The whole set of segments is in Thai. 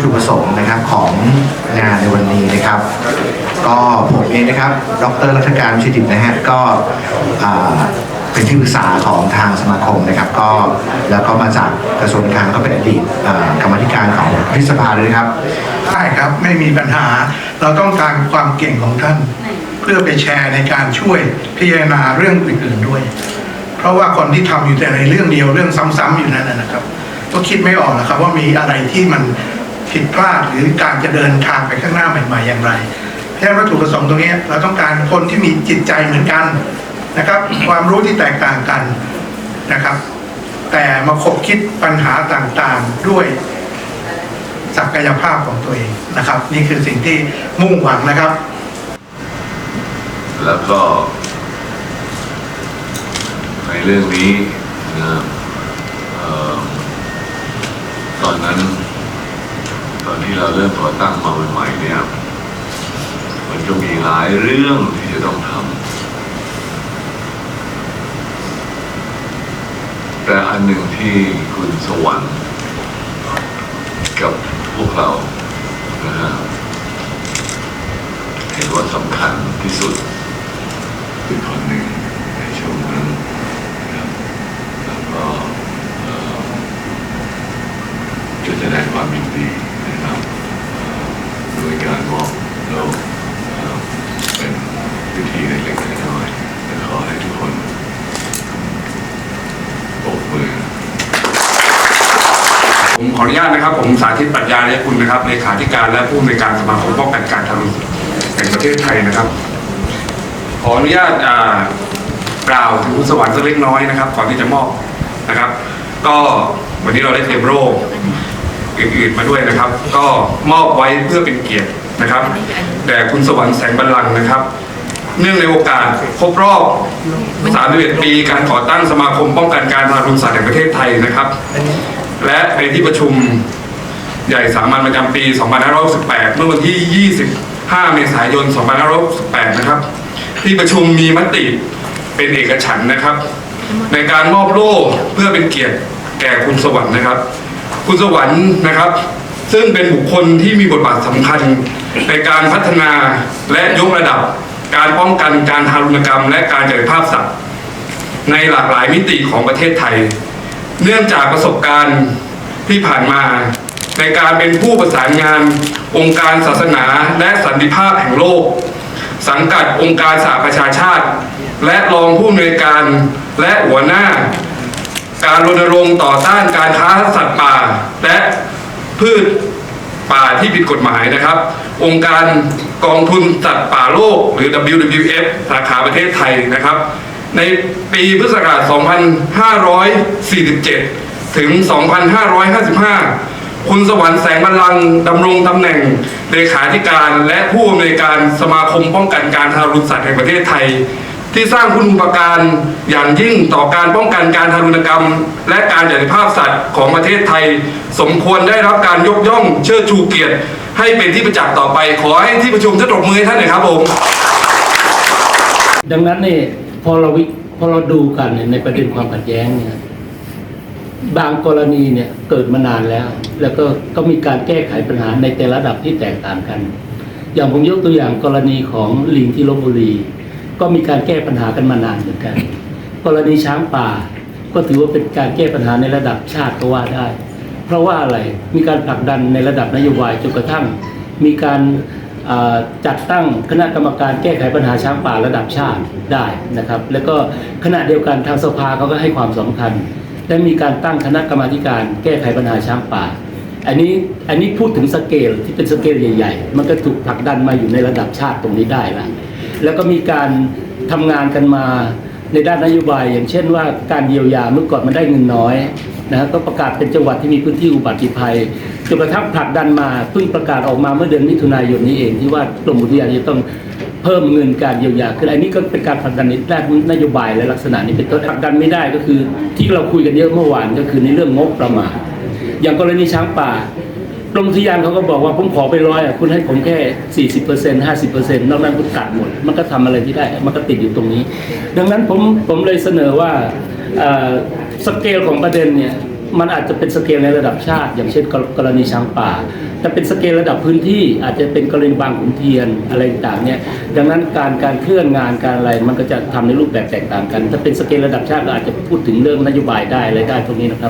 ตถุประสงค์นะครับของงานในวันนี้นะครับ ก็ผมเองนะครับ ดรรัฐการชิตดิตนะฮะก็เป็นที่ปรึกษาของทางสมาคมนะครับ ก็แล้วก็มาจากกระทรวงการก็เป็นอดีตกรรมธิการของพิสภาเลยนะครับได้ครับไม่มีปัญหาเราต้องการความเก่งของท่าน เพื่อไปแชร์ในการช่วยพิจารณาเรื่องอื่นๆด้วย เพราะว่าคนที่ทำอยู่แต่ในเรื่องเดียวเรื่องซ้ำๆอยู่นั่นนะครับ ก็คิดไม่ออกนะครับว่ามีอะไรที่มัน ผิดพลาดหรือการจะเดินทางไปข้างหน้าใหม่ๆอย่างไรเพราะวัตถุประสงค์ตรงนี้เราต้องการคนที่มีจิตใจเหมือนกันนะครับ ความรู้ที่แตกต่างกันนะครับ แต่มาคบคิดปัญหาต่างๆด้วยศักยภาพของตัวเองนะครับ นี่คือสิ่งที่มุ่งหวังนะครับ แล้วก็ ในเรื่องนี้นะตอนนั้น อนที่เราเริ่มก่อตั้งมาใหม่ๆเนี่ย มันก็มีหลายเรื่องที่จะต้องทำแต่อันหนึ่งที่คุณสวรรค์กับพวกเรานะฮะเห็นว่าสำคัญที่สุดเป็นคนหนึ่งในช่วงนั้นนะครับแล้วก็จะแสดงความยินดีนะครับเอ่อโดยการมอบโลกเอ่อเป็นพิธีเล็กๆน้อยๆและขอให้ทุกคนปรบมือ ผมขออนุญาตนะครับ ผม สาธิตปรัชญาและคุณนะครับเลขาธิการและผู้อำนวยการสมาคมป้องกันการทารุณแห่งประเทศไทยนะครับ ขออนุญาตอ่ากล่าวถึงคุณสวรรค์สักเล็กน้อยนะครับก่อนที่จะมอบนะครับ ก็วันนี้เราได้เตรียมโรคอื่นๆมาด้วยนะครับ ก็มอบไว้เพื่อเป็นเกียรตินะครับแด่คุณสวรรค์แสงบัลลังก์นะครับ เนื่องในโอกาสครบรอบ 31 ปีการก่อตั้งสมาคมป้องกันการทารุณสัตว์แห่งประเทศไทยนะครับ และในที่ประชุม ใหญ่สามัญประจำปี 2568 เมื่อวันที่ 25 เมษายน 2568 นะครับ ที่ประชุมมีมติเป็นเอกฉันนะครับ ในการมอบโล่เพื่อเป็นเกียรติแก่คุณสวรรค์นะครับ คุณสวรรค์นะครับ ซึ่งเป็นบุคคลที่มีบทบาทสำคัญในการพัฒนาและยกระดับการป้องกันการทารุณกรรม และการจัดภาพสัตว์ในหลากหลายมิติของประเทศไทย เนื่องจากประสบการณ์ที่ผ่านมา ในการเป็นผู้ประสานงาน องค์การศาสนาและสันติภาพแห่งโลก สังกัดองค์การสหประชาชาติ และรองผู้อำนวยการและหัวหน้า การรณรงค์ต่อต้านการค้าสัตว์ป่า และพืชป่าที่ผิดกฎหมายนะครับ องค์การกองทุนสัตว์ป่าโลก หรือ WWF สาขาประเทศไทยนะครับ ในปีพุทธศักราช 2547 ถึง 2555 คุณสวรรค์แสงบัลลังก์ดำรงตำแหน่งเลขาธิการและผู้อำนวยการสมาคมป้องกันการทารุณสัตว์แห่งประเทศไทย ที่สร้างคุณูปการอย่างยิ่งต่อการป้องกันการทารุณกรรม และการจัดภาพสัตว์ของประเทศไทย สมควรได้รับการยกย่องเชิดชูเกียรติ ให้เป็นที่ประจักษ์ต่อไป ขอให้ที่ประชุมท่านตบมือให้ท่านหน่อยครับผมดังนั้นเนี่ยพอเราวิพอเราดูกันในประเด็นความขัดแย้งเนี่ย บางกรณีเนี่ยเกิดมานานแล้ว แล้วก็ก็มีการแก้ไขปัญหาในแต่ละระดับที่แตกต่างกัน อย่างผมยกตัวอย่างกรณีของลิงที่ลบบุรี ก็มีการแก้ปัญหากันมานานเหมือนกัน กรณีช้างป่า ก็ถือว่าเป็นการแก้ปัญหาในระดับชาติก็ว่าได้ เพราะว่าอะไรมีการผลักดันในระดับนโยบายจนกระทั่ง มีการจัดตั้งคณะกรรมการแก้ไขปัญหาช้างป่าระดับชาติได้นะครับ แล้วก็ขณะเดียวกันทางสภาเขาก็ให้ความสำคัญ และมีการตั้งคณะกรรมาธิการแก้ไขปัญหาช้างป่า อันนี้อันนี้พูดถึงสเกลที่เป็นสเกลใหญ่ ๆ มันก็ถูกผลักดันมาอยู่ในระดับชาติตรงนี้ได้ละแล้วก็มีการทำงานกันมาในด้านนโยบาย อย่างเช่นว่าการเยียวยาเมื่อก่อนมันได้เงินน้อยนะฮะก็ประกาศเป็นจังหวัดที่มีพื้นที่อุบัติภัยจนกระทั่งผลักดันมาเพิ่งประกาศออกมาเมื่อเดือนมิถุนายนนี้เองที่ว่ากรมอุทยานจะต้อง เพิ่มเงินการเยียวยาขึ้นอันนี้ก็เป็นการผลักดันในด้านนโยบายและลักษณะนี้เป็นต้นผลักดันไม่ได้ก็คือ ที่เราคุยกันเยอะเมื่อวานก็คือในเรื่องงบประมาณอย่างกรณีช้างป่ากรมอุทยานเขาก็บอกว่าผมขอไปร้อยอะคุณให้ผมแค่สี่สิบเปอร์เซ็นห้าสิบเปอร์เซ็นต์นอกนั้นคุณตัดหมด มันก็ทำอะไรไม่ได้ มันก็ติดอยู่ตรงนี้ ดังนั้นผมผมเลยเสนอว่าสเกลของประเด็นเนี่ย มันอาจจะเป็นสเกลในระดับชาติ อย่างเช่นกรณีช้างป่า แต่เป็นสเกลระดับพื้นที่อาจจะเป็นกรณีบางขุนเทียนอะไรต่างๆเนี่ยดังนั้นการการเคลื่อนงานการอะไรมันก็จะทำในรูปแบบแตกต่างกัน ถ้าเป็นสเกลระดับชาติก็อาจจะพูดถึงเรื่องนโยบายได้อะไรได้ตรงนี้นะครับ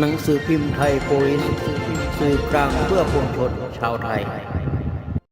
หนังสือพิมพ์ไทยโพลิสสื่อกลางเพื่อปวงชนชาวไทย